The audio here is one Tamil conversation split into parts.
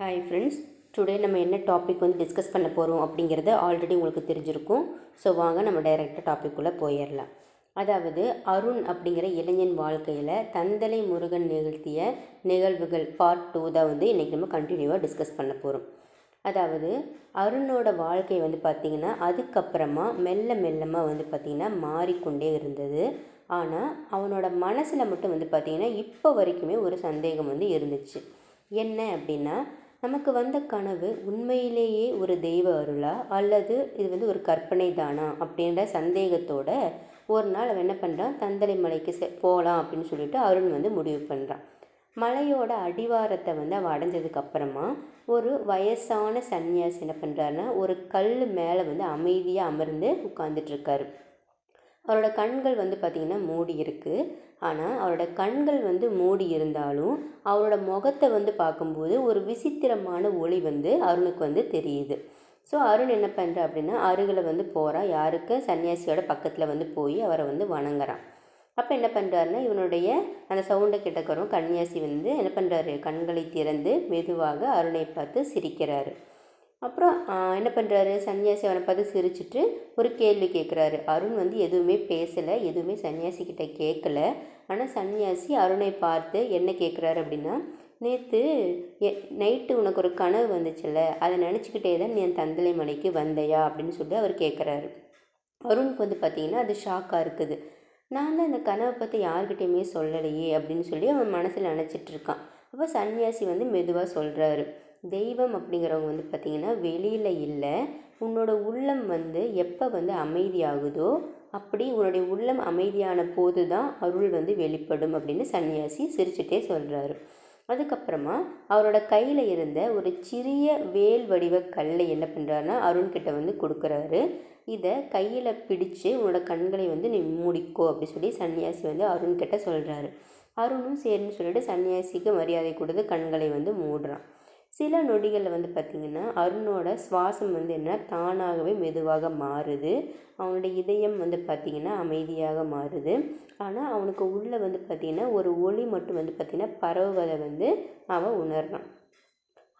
ஹாய் ஃப்ரெண்ட்ஸ் டுடே நம்ம என்ன டாபிக் வந்து டிஸ்கஸ் பண்ண போகிறோம் அப்படிங்கிறது ஆல்ரெடி உங்களுக்கு தெரிஞ்சிருக்கும். ஸோ வாங்க நம்ம டைரெக்டாக டாபிக்குள்ளே போயிடலாம் அதாவது அருண் அப்படிங்கிற இளைஞன் வாழ்க்கையில் தந்தலை முருகன் நிகழ்த்திய நிகழ்வுகள் பார்ட் டூ தான் வந்து இன்றைக்கி நம்ம கண்டினியூவாக டிஸ்கஸ் பண்ண போகிறோம் அதாவது அருணோட வாழ்க்கை வந்து பார்த்திங்கன்னா அதுக்கப்புறமா மெல்ல மெல்லமாக வந்து பார்த்திங்கன்னா மாறிக்கொண்டே இருந்தது. ஆனால் அவனோட மனசில் மட்டும் வந்து பார்த்திங்கன்னா இப்போ வரைக்குமே ஒரு சந்தேகம் வந்து இருந்துச்சு. என்ன அப்படின்னா நமக்கு வந்த கனவு உண்மையிலேயே ஒரு தெய்வ அருளா? அல்லது இது வந்து ஒரு கற்பனை தானா? அப்படின்ற சந்தேகத்தோட ஒரு நாள் அவன் என்ன பண்ணுறான் தந்தலை மலைக்கு செ போகலாம் அப்படின்னு சொல்லிட்டு அருண் வந்து முடிவு பண்ணுறான் மலையோட அடிவாரத்தை வந்து அவன் அடைஞ்சதுக்கப்புறமா ஒரு வயசான சன்னியாசி என்ன பண்ணுறாருன்னா ஒரு கல் மேலே வந்து அமைதியாக அமர்ந்து உட்காந்துட்ருக்காரு இருக்காரு அவரோட கண்கள் வந்து பார்த்திங்கன்னா மூடி இருக்குது ஆனால் அவரோட கண்கள் வந்து மூடி இருந்தாலும் அவரோட முகத்தை வந்து பார்க்கும்போது ஒரு விசித்திரமான ஒளி வந்து அருணுக்கு வந்து தெரியுது. ஸோ அருண் என்ன பண்ணுறா அப்படின்னா அருகில் வந்து போகிறா யாருக்கு? சன்னியாசியோட பக்கத்தில் வந்து போய் அவரை வந்து வணங்குறான். அப்போ என்ன பண்ணுறாருன்னா இவனுடைய அந்த சவுண்டை கிட்டக்கரும் கன்னியாசி வந்து என்ன பண்ணுறாரு கண்களை திறந்து மெதுவாக அருணை பார்த்து சிரிக்கிறாரு. அப்புறம் என்ன பண்ணுறாரு சன்னியாசி அவனை பார்த்து சிரிச்சிட்டு ஒரு கேள்வி கேட்குறாரு அருண் வந்து எதுவுமே பேசலை எதுவுமே சன்னியாசி கிட்ட கேட்கல ஆனால் சன்னியாசி அருணை பார்த்து என்ன கேட்குறாரு அப்படின்னா நேற்று எ நைட்டு உனக்கு ஒரு கனவு வந்துச்சுல்ல அதை நினச்சிக்கிட்டே தான் நீ என் தந்தலை மலைக்கு வந்தையா? அப்படின்னு சொல்லி அவர் கேட்குறாரு அருணுக்கு வந்து பார்த்திங்கன்னா அது ஷாக்காக இருக்குது. நான் தான் இந்த கனவை பற்றி யார்கிட்டையுமே சொல்லலையே அப்படின்னு சொல்லி அவன் மனசில் நினச்சிட்டு இருக்கான். அப்போ சன்னியாசி வந்து மெதுவாக சொல்கிறாரு தெய்வம் அப்படிங்கிறவங்க வந்து பார்த்திங்கன்னா வெளியில் இல்லை. உன்னோட உள்ளம் வந்து எப்போ வந்து அமைதியாகுதோ அப்படி உன்னுடைய உள்ளம் அமைதியான போது தான் அருள் வந்து வெளிப்படும் அப்படின்னு சன்னியாசி சிரிச்சுட்டே சொல்கிறாரு அதுக்கப்புறமா அவரோட கையில் இருந்த ஒரு சிறிய வேல் வடிவ கல்லை என்ன பண்ணுறாருன்னா அருண்கிட்ட வந்து கொடுக்குறாரு. இதை கையில் பிடிச்சு உன்னோட கண்களை வந்து நீ மூடிக்கோ அப்படி சொல்லி சன்னியாசி வந்து அருண்கிட்ட சொல்கிறாரு அருணும் சரின்னு சொல்லிட்டு சன்னியாசிக்கு மரியாதை கொடுத்து கண்களை வந்து மூடுறான். சில நொடிகளில் வந்து பார்த்திங்கன்னா அருணோட சுவாசம் வந்து என்ன? தானாகவே மெதுவாக மாறுது. அவனுடைய இதயம் வந்து பார்த்திங்கன்னா அமைதியாக மாறுது. ஆனால் அவனுக்கு உள்ளே வந்து பார்த்திங்கன்னா ஒரு ஒளி மட்டும் வந்து பார்த்திங்கன்னா பரவுவதை வந்து அவன் உணர்றான்.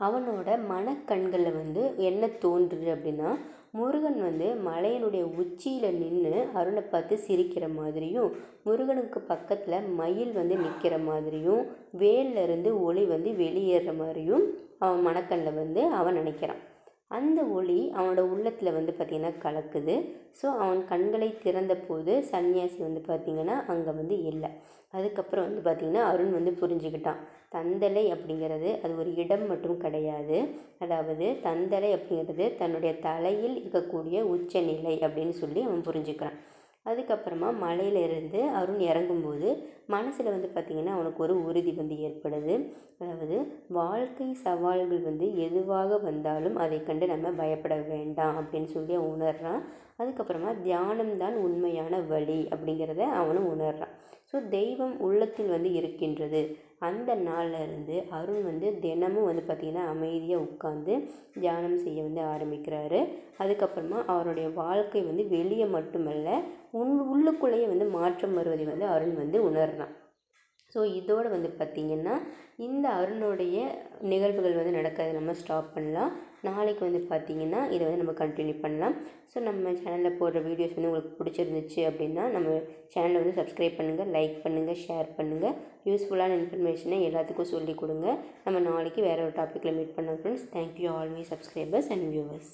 அவனோட மனக்கண்களில் வந்து என்ன தோன்றுது அப்படின்னா முருகன் வந்து மலையினுடைய உச்சியில் நின்று அருணை பார்த்து சிரிக்கிற மாதிரியும் முருகனுக்கு பக்கத்தில் மயில் வந்து நிற்கிற மாதிரியும் வேல்லேருந்து ஒளி வந்து வெளியேற மாதிரியும் அவன் மனக்கண்ணில் வந்து அவன் நினைக்கிறான். அந்த ஒளி அவனோட உள்ளத்தில் வந்து பார்த்திங்கன்னா கலக்குது. ஸோ அவன் கண்களை திறந்த போது சன்னியாசி வந்து பார்த்திங்கன்னா அங்கே வந்து இல்லை. அதுக்கப்புறம் வந்து பார்த்திங்கன்னா அருண் வந்து புரிஞ்சுக்கிட்டான். தந்தலை அப்படிங்கிறது அது ஒரு இடம் மட்டும் கிடையாது. அதாவது தந்தலை அப்படிங்கிறது தன்னுடைய தலையில் இருக்கக்கூடிய உச்சநிலை அப்படின்னு சொல்லி அவன் புரிஞ்சுக்கிறான். அதுக்கப்புறமா மலையிலேருந்து அருண் இறங்கும்போது மனசில் வந்து பார்த்திங்கன்னா அவனுக்கு ஒரு உறுதி வந்து ஏற்படுது. அதாவது வாழ்க்கை சவால்கள் வந்து எதுவாக வந்தாலும் அதை கண்டு நம்ம பயப்பட வேண்டாம் அப்படின்னு சொல்லி அவன் உணர்றான். அதுக்கப்புறமா தியானம்தான் உண்மையான வழி அப்படிங்கிறத அவனும் உணர்கிறான் ஸோ தெய்வம் உள்ளத்தில் வந்து இருக்கின்றது. அந்த நாளில் இருந்து அருண் வந்து தினமும் வந்து பார்த்திங்கன்னா அமைதியாக உட்காந்து தியானம் செய்ய வந்து ஆரம்பிக்கிறாரு. அதுக்கப்புறமா அவருடைய வாழ்க்கை வந்து வெளியே மட்டுமல்ல உள் உள்ளுக்குள்ளேயே வந்து மாற்றம் வருவதை வந்து அருண் வந்து உணர்றான். ஸோ இதோடு வந்து பார்த்திங்கன்னா இந்த அருணுடைய நிகழ்வுகள் வந்து நடக்கிறத நம்ம ஸ்டாப் பண்ணலாம். நாளைக்கு வந்து பார்த்திங்கன்னா இதை வந்து நம்ம கண்டினியூ பண்ணலாம். ஸோ நம்ம சேனலில் போடுற வீடியோஸ் வந்து உங்களுக்கு பிடிச்சிருந்துச்சு அப்படின்னா நம்ம சேனலை வந்து சப்ஸ்கிரைப் பண்ணுங்கள் லைக் பண்ணுங்கள் ஷேர் பண்ணுங்கள் யூஸ்ஃபுல்லான இன்ஃபர்மேஷனை எல்லாத்துக்கும் சொல்லிக் கொடுங்க. நம்ம நாளைக்கு வேறு ஒரு டாப்பிக்கில் மீட் பண்ணோம் friends thank you always subscribers and viewers